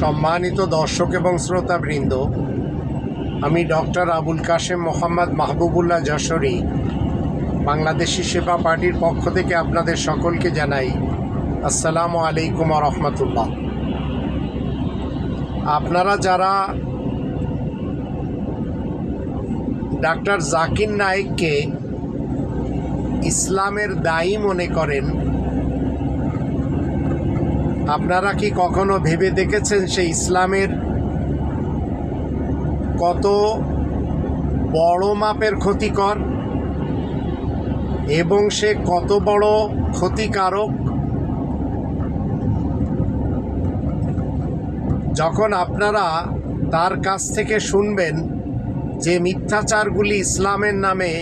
সম্মানিত দর্শক এবং শ্রোতাবৃন্দ, আমি ডক্টর আবুল কাশেম মোহাম্মদ মাহবুবুল্লাহ যশোরী, বাংলাদেশি সেবা পার্টির পক্ষ থেকে আপনাদের সকলকে জানাই আসসালামু আলাইকুম রহমতুল্লাহ। আপনারা যারা ডাক্তার জাকির নায়েককে ইসলামের দায়ী মনে করেন আপনারা কি কখনো ভেবে দেখেছেন সেই ইসলামের কত বড় মাপের ক্ষতিকর এবং সে কত বড় ক্ষতিকারক? যখন আপনারা তার কাছ থেকে শুনবেন যে মিথ্যাচারগুলি ইসলামের নামে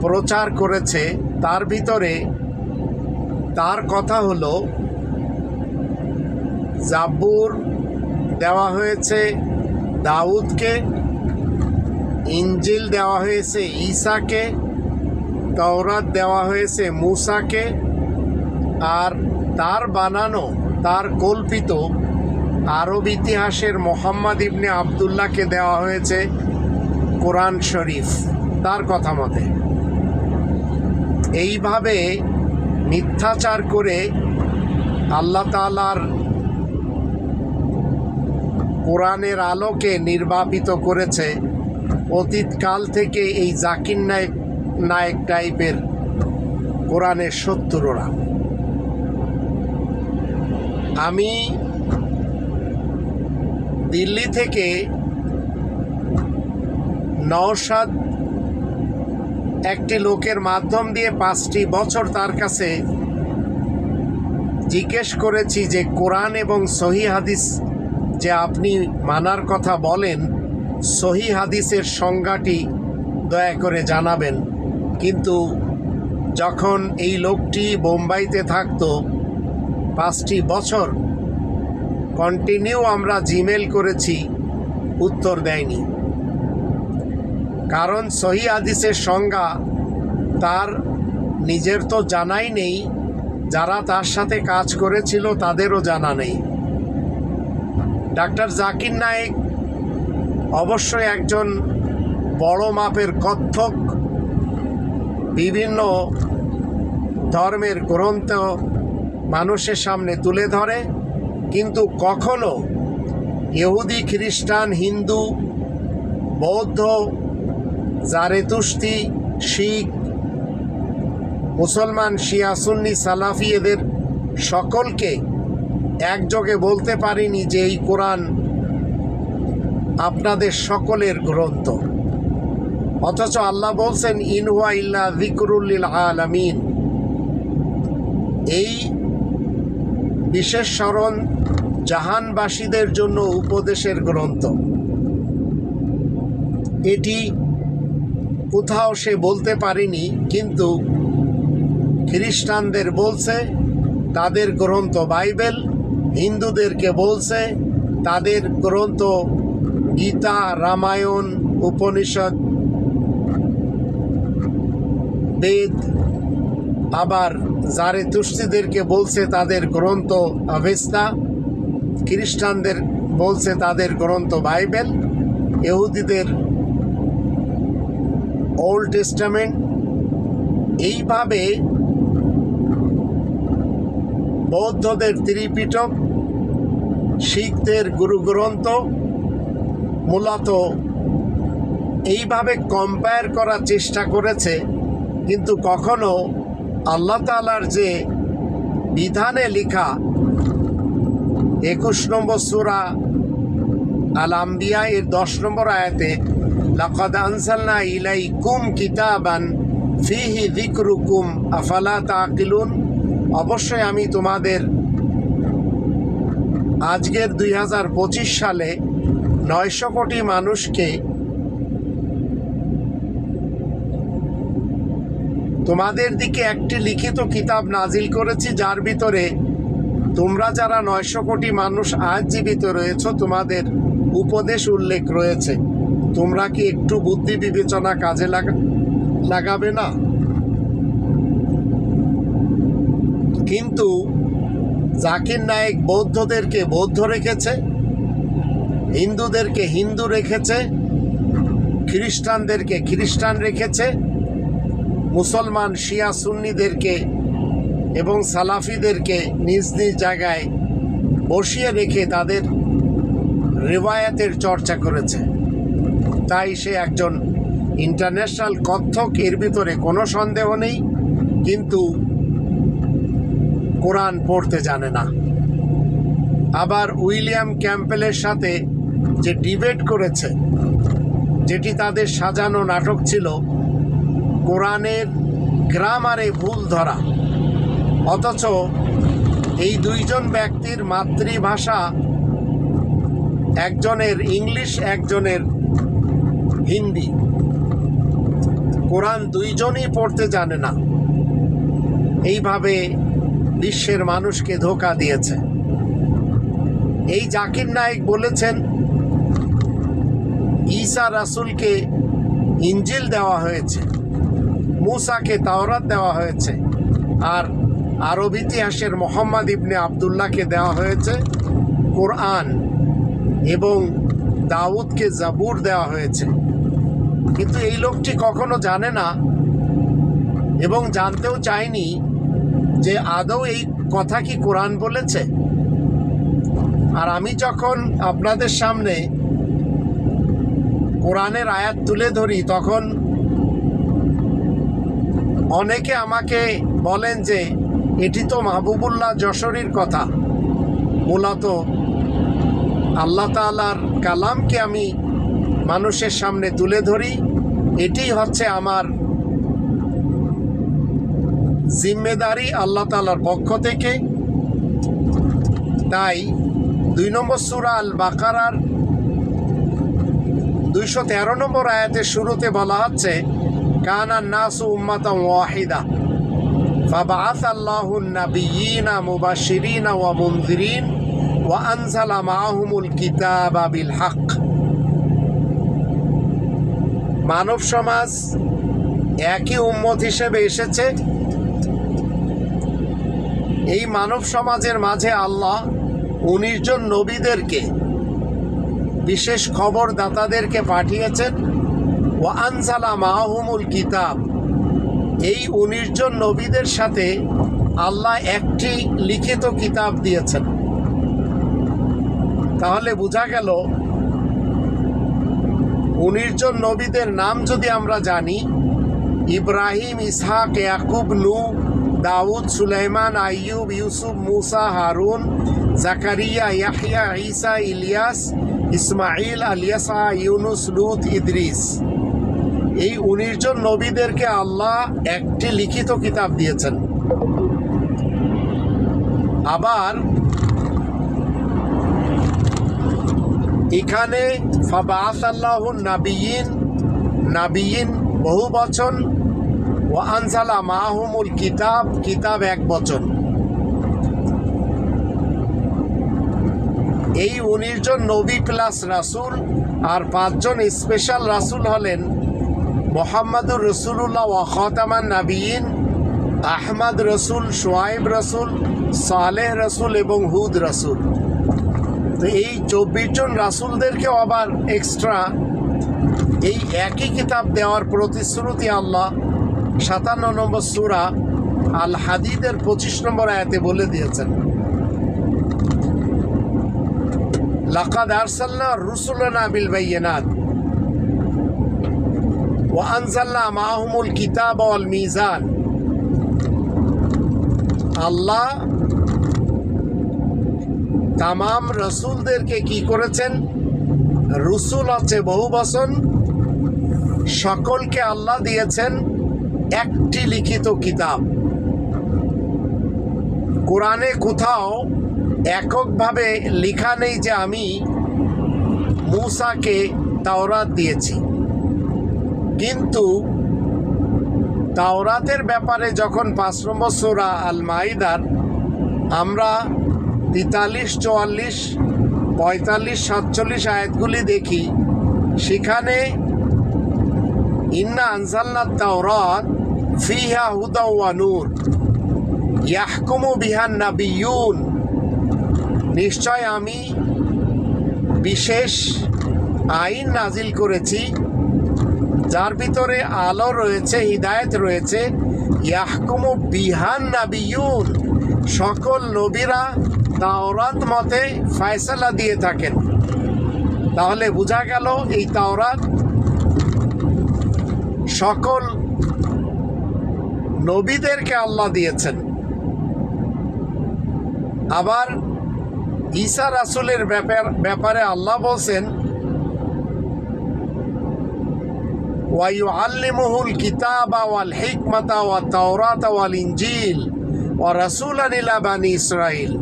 প্রচার করেছে, তার ভিতরে তার কথা হলো, জাব্বুর দেওয়া হয়েছে দাউদকে ইঞ্জিল দেওয়া হয়েছে ঈসাকে, তওরাত দেওয়া হয়েছে মুসাকে, আর তার বানানো, তার কল্পিত আরব ইতিহাসের মোহাম্মদ ইবনে আবদুল্লাহকে দেওয়া হয়েছে কোরআন শরীফ। তার কথা মতে। এইভাবে মিথ্যাচার করে আল্লাহ তালার কোরআনের আলোকে নির্বাপিত করেছে। অতীতকাল থেকে এই জাকির নায়ক নায়ক টাইপের কোরআনের শত্রুরা। আমি দিল্লি থেকে নওশাদ একটি লোকের মাধ্যম দিয়ে পাঁচটি বছর তার কাছে জিজ্ঞেস করেছি যে কোরআন এবং সহি হাদিস যে আপনি মানার কথা বলেন, সহি হাদিসের সংজ্ঞাটি দয়া করে জানাবেন। কিন্তু যখন এই লোকটি বোম্বাইতে থাকতো, পাঁচটি বছর কন্টিনিউ আমরা জিমেল করেছি, উত্তর দেয়নি। কারণ সহি হাদিসের সংজ্ঞা তার নিজের তো জানাই নেই, যারা তার সাথে কাজ করেছিল তাদেরও জানা নেই। ডাক্তার জাকির নায়েক অবশ্যই একজন বড় মাপের কত্থক, বিভিন্ন ধর্মের গ্রন্থ মানুষের সামনে তুলে ধরে, কিন্তু কখনো ইহুদি, খ্রিস্টান, হিন্দু, বৌদ্ধ জারেতুস্তি শিখ, মুসলমান, শিয়া, সুন্নি, সালাফি এদের সকলকে একযোগে বলতে পারিনি যে এই কোরআন আপনাদের সকলের গ্রন্থ। অথচ আল্লাহ বলছেন ইনহুয়া ইল্লা জিকরুল্লিল আলামিন। এই বিশেষ স্মরণ জাহানবাসীদের জন্য উপদেশের গ্রন্থ। এটি কোথাও সে বলতে পারেনি, কিন্তু খ্রিস্টানদের বলছে, তাদের গ্রন্থ বাইবেল, হিন্দুদেরকে বলছে, তাদের গ্রন্থ গীতা, রামায়ণ, উপনিষদ, বেদ, আবার জারে তুষ্টিদেরকে বলছে তাদের গ্রন্থ আভেস্তা, খ্রিস্টানদের বলছে তাদের গ্রন্থ বাইবেল, ইহুদিদের ওল্ড টেস্টামেন্ট। এইভাবে বৌদ্ধদের ত্রিপিটক, শিখদের গুরু গ্রন্থ মূলত এইভাবে কম্পেয়ার করার চেষ্টা করেছে, কিন্তু কখনো আল্লাহ তালার যে বিধানে লেখা একুশ নম্বর সুরা আল আম্বিয়া এর দশ নম্বর আয়াতে লাকাদ আনসালনা ইলাই কুম কিতাবান ফিহি দিকরুকুম আফালা তাকিলুন অবশ্যই আমি তোমাদের আজকের দুই হাজার পঁচিশ সালে নয়শো কোটি মানুষকে তোমাদের দিকে একটি লিখিত কিতাব নাজিল করেছি, যার ভিতরে তোমরা যারা নয়শো কোটি মানুষ আজ জীবিত রয়েছ, তোমাদের উপদেশ উল্লেখ রয়েছে। তোমরা কি একটু বুদ্ধি বিবেচনা কাজে লাগা, লাগাবে না? কিন্তু জাকির নায়েক বৌদ্ধদেরকে বৌদ্ধ রেখেছে, হিন্দুদেরকে হিন্দু রেখেছে, খ্রিস্টানদেরকে খ্রিস্টান রেখেছে, মুসলমান শিয়া সুন্নিদেরকে এবং সালাফিদেরকে নিজ নিজ জায়গায় বসিয়ে রেখে তাদের রেওয়ায়াতের চর্চা করেছে। তাই সে একজন ইন্টারন্যাশনাল কত্থক এর ভিতরে কোনো সন্দেহ নেই, কিন্তু কোরআন পড়তে জানে না। আবার উইলিয়াম ক্যাম্পেলের সাথে যে ডিবেট করেছে, যেটি তাদের সাজানো নাটক ছিল, কোরআনের গ্রামারে ভুল ধরা। অথচ এই দুইজন ব্যক্তির মাতৃভাষা একজনের ইংলিশ, একজনের হিন্দি। কোরআন দুইজনই পড়তে জানে না। এইভাবে বিশ্বের মানুষকে ধোকা দিয়েছে। এই জাকির নায়েক বলেছেন, ঈসা রাসুলকে ইঞ্জিল দেওয়া হয়েছে, মুসাকে তাওরাত দেওয়া হয়েছে, আর আরব ইতিহাসের মোহাম্মদ ইবনে আবদুল্লাহকে দেওয়া হয়েছে কোরআন এবং দাউদকে জাবুর দেওয়া হয়েছে। কিন্তু এই লোকটি কখনো জানে না এবং জানতেও চায়নি যে আদৌ এই কথা কি কোরআন বলেছে। আর আমি যখন আপনাদের সামনে কোরআনের আয়াত তুলে ধরি, তখন অনেকে আমাকে বলেন যে, এটি তো মাহবুবুল্লাহ যশোরীর কথা। মূলত আল্লাহ তালার কালামকে আমি মানুষের সামনে তুলে ধরি এটি হচ্ছে আমার জিম্মেদারি আল্লাহ তালার পক্ষ থেকে তাই দুই নম্বর সুরা আল বাকারার দুইশো তেরো নম্বর আয়াতের শুরুতে বলা হচ্ছে কানা নাসু উম্মাতা ওয়াহিদা فبعث الله النبيين مبشرين ومنذرين وأنزل معهم الكتاب بالحق মানব সমাজ একই উম্মত হিসেবে এসেছে। এই মানব সমাজের মাঝে আল্লাহ উনিশ জন নবীদেরকে বিশেষ খবরদাতাদেরকে পাঠিয়েছেন। ও আনসালা মাহমুল কিতাব। এই উনিশ জন নবীদের সাথে আল্লাহ একটি লিখিত কিতাব দিয়েছেন। তাহলে বোঝা গেল উনিশ জন নবীদের নাম যদি আমরা জানি, ইব্রাহিম, ইসহাক, ইয়াকুব নু দাউদ, সুলাইমান, আইয়ুব, ইউসুফ, মুসা, হারুন, জাকারিয়া ইয়াহিয়া ঈসা, ইলিয়াস ইসমাইল আলিয়াসা, ইউনুস, লুত, ইদ্রিস। এই উনিশ জন নবীদেরকে আল্লাহ একটি লিখিত কিতাব দিয়েছেন। আবার এখানে আল্লাহ নাবিয়িন নাবিয়িন বহু বচন ও আনসালা মাহমুল কিতাব কিতাব এক বচন। এই উনিশ জন নবী প্লাস রাসুল আর পাঁচজন স্পেশাল রাসুল হলেন মোহাম্মদুর রসুল্লাহ ওয়াখতামান নাবিয়িন আহমদ রসুল সোয়াইব রসুল, সালেহ রসুল এবং হুদ রসুল। তো এই চব্বিশ জন রাসুলদেরকেও আবার এক্সট্রা এই একই কিতাব দেওয়ার প্রতিশ্রুতি আল্লাহ সাতান্ন নম্বর সুরা আল হাদিদের পঁচিশ নম্বর আয়াতে বলে দিয়েছেন। লাকাদ আরসালনা রুসুলনা বিল বাইয়িনাত ওয়া আনজালনা মাহুমুল কিতাব ওয়াল মিজান আল্লাহ তামাম রসুলদেরকে কি করেছেন? রসুল আছে বহু বচন। সকলকে আল্লাহ দিয়েছেন একটি লিখিত কিতাব। কোরআনে কোথাও এককভাবে লেখা নেই যে আমি মূসাকে তাওরাত দিয়েছি। কিন্তু তাওরাতের ব্যাপারে যখন পাঁচ নম্বর সোরা আল মাইদার আমরা তেতাল্লিশ, চুয়াল্লিশ, পঁয়তাল্লিশ, সাতচল্লিশ আয়াতগুলি দেখি। সেখানে, ইন্না আনসাল্লা তাওরাত ফিহা হুদা ওয়া নূর, ইয়াহকুমু বিহান নাবিয়ুন নিশ্চয় আমি বিশেষ আইন নাজিল করেছি, যার ভিতরে আলো রয়েছে, হিদায়ত রয়েছে। ইয়াহকুমু বিহান নাবিয়ুন সকল নবীরা তাওরাত মতে ফায়সালা দিয়ে থাকেন। তাহলে বোঝা গেল এই তাওরাত সকল নবীদেরকে আল্লাহ দিয়েছেন। আবার ঈসা রাসুলের ব্যাপার, ব্যাপারে আল্লাহ বলছেন ওয়াইউ আল্লিমহুল কিতাবা ওয়াল হিকমাতা ওয়া তাওরাত ওয়াল ইঞ্জিল ওয়া রাসুলান আনিলা বানি ইসরাইল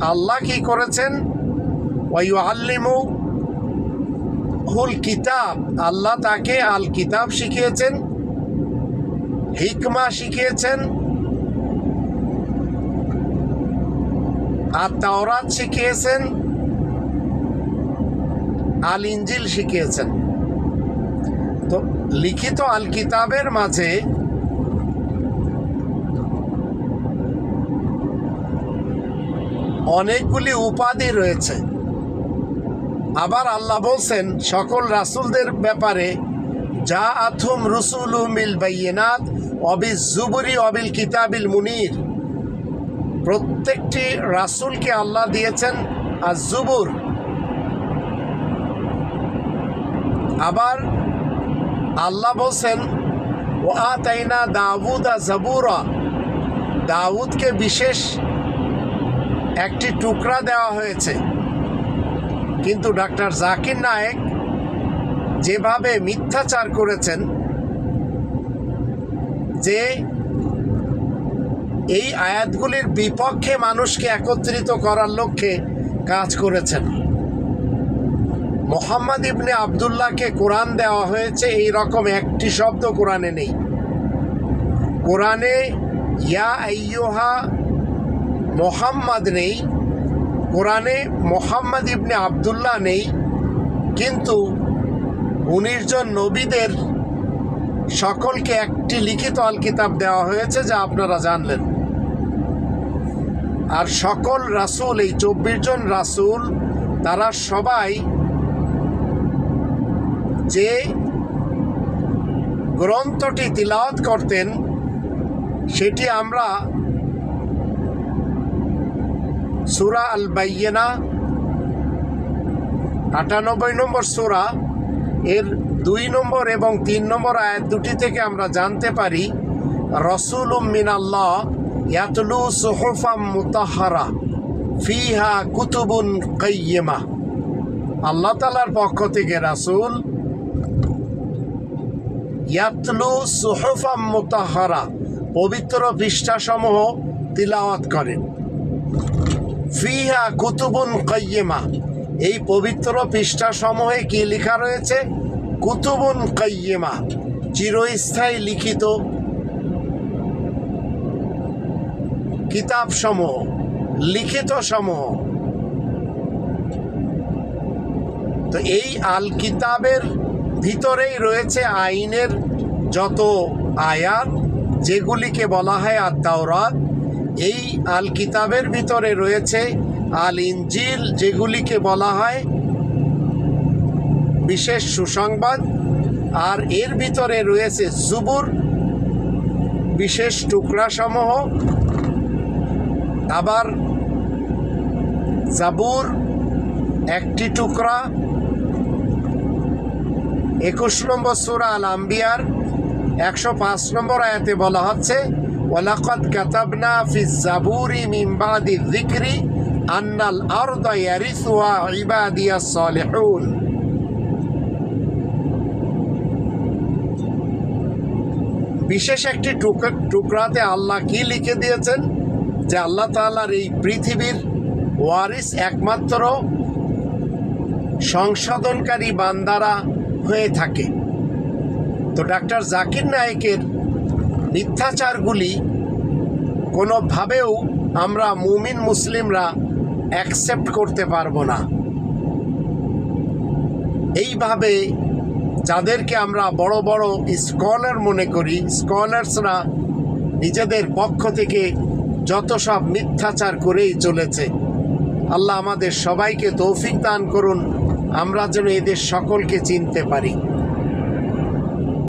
আল্লাহ কি করেছেন? ওয়াইআল্লিমু হুল কিতাব। আল্লাহ তাকে আল কিতাব শিখিয়েছেন, হিকমা শিখিয়েছেন, আর তাওরাত শিখিয়েছেন, আল ইঞ্জিল শিখিয়েছেন। তো লিখিত আল কিতাবের মাঝে অনেকগুলি উপাধি রয়েছে। আবার আল্লাহ বলছেন, সকল রাসূলদের ব্যাপারে যা আথুম রসুল মিল বাইনাত অবিল জুবুরি অবিল কিতাবিল মুনির। প্রত্যেকটি রাসূলকে আল্লাহ দিয়েছেন আর জুবুর আবার আল্লাহ বলছেন ও আতাইনা দাউদা জাবুরা। দাউদকে বিশেষ একটি টুকরা দেওয়া হয়েছে। কিন্তু ডাক্তার জাকির নায়েক যেভাবে মিথ্যাচার করেছেন, যে এই আয়াতগুলির বিপক্ষে মানুষকে একত্রিত করার লক্ষ্যে কাজ করেছেন। মোহাম্মদ ইবনে আবদুল্লাহকে কোরআন দেওয়া হয়েছে, এই রকম একটি শব্দ কোরআনে নেই। কোরআনে, ইয়া আইয়ুহা মোহাম্মদ নেই, কোরআনে মোহাম্মদ ইবনে আবদুল্লাহ নেই, কিন্তু উনিশ জন নবীদের সকলকে একটি লিখিত আল কিতাব দেওয়া হয়েছে যা আপনারা জানলেন। আর সকল রাসূল, এই চব্বিশ জন রাসূল, তারা সবাই যে গ্রন্থটি তিলাওয়াত করতেন, সেটি আমরা সুরা আল বাইয়েনা আটানব্বই নম্বর সুরা, এর দুই নম্বর এবং তিন নম্বর আয়াত দুটি থেকে আমরা জানতে পারি রসুল মিনাল্লাহ ইয়াতলু সুহফাম মুতাহারা ফিহা কুতুবুন কাইয়েমা। আল্লাহ তালার পক্ষ থেকে রাসূল, ইয়াতলু সুহফাম মুতাহারা, পবিত্র পৃষ্ঠাসমূহ তিলাওয়াত করেন। ফিহা কুতুবুন কাইয়েমা। এই পবিত্র পৃষ্ঠা সমূহে কি লেখা রয়েছে? কুতুবুন কাইয়েমা, চিরস্থায়ী লিখিত কিতাব সমূহ লিখিত সমূহ তো এই আল কিতাবের ভিতরেই রয়েছে আইনের যত আয়াত, যেগুলিকে বলা হয় আর তাওরাত এই আল কিতাবের ভিতরে রয়েছে আল ইঞ্জিল যেগুলিকে বলা হয় বিশেষ সুসংবাদ, আর এর ভিতরে রয়েছে জুবুর বিশেষ টুকরাসমূহ আবার জাবুর একটি টুকরা, একুশ নম্বর সুরা আল আম্বিয়ার একশো পাঁচ নম্বর আয়াতে বলা হচ্ছে ওয়ালাকাদ কাতাবনা ফি জাবুরি মিন বাদি যিকরি আন্নাল আরদা ইয়ারিসুহা ইবাদিয়াস সালিহুন। বিশেষ একটি টুকরাতে আল্লাহ কি লিখে দিয়েছেন? যে আল্লাহ তাআলার এই পৃথিবীর ওয়ারিস একমাত্র সংশোধনকারী বান্দারা হয়ে থাকে। তো ডাক্তার জাকির নায়েকের মিথ্যাচারগুলি কোনোভাবেও আমরা মুমিন মুসলিমরা অ্যাকসেপ্ট করতে পারব না। এইভাবে যাদেরকে আমরা বড় বড় স্কলার মনে করি স্কলার্সরা নিজেদের পক্ষ থেকে যত সব মিথ্যাচার করেই চলেছে, আল্লাহ আমাদের সবাইকে তৌফিক দান করুন, আমরা যেন এদের সকলকে চিনতে পারি।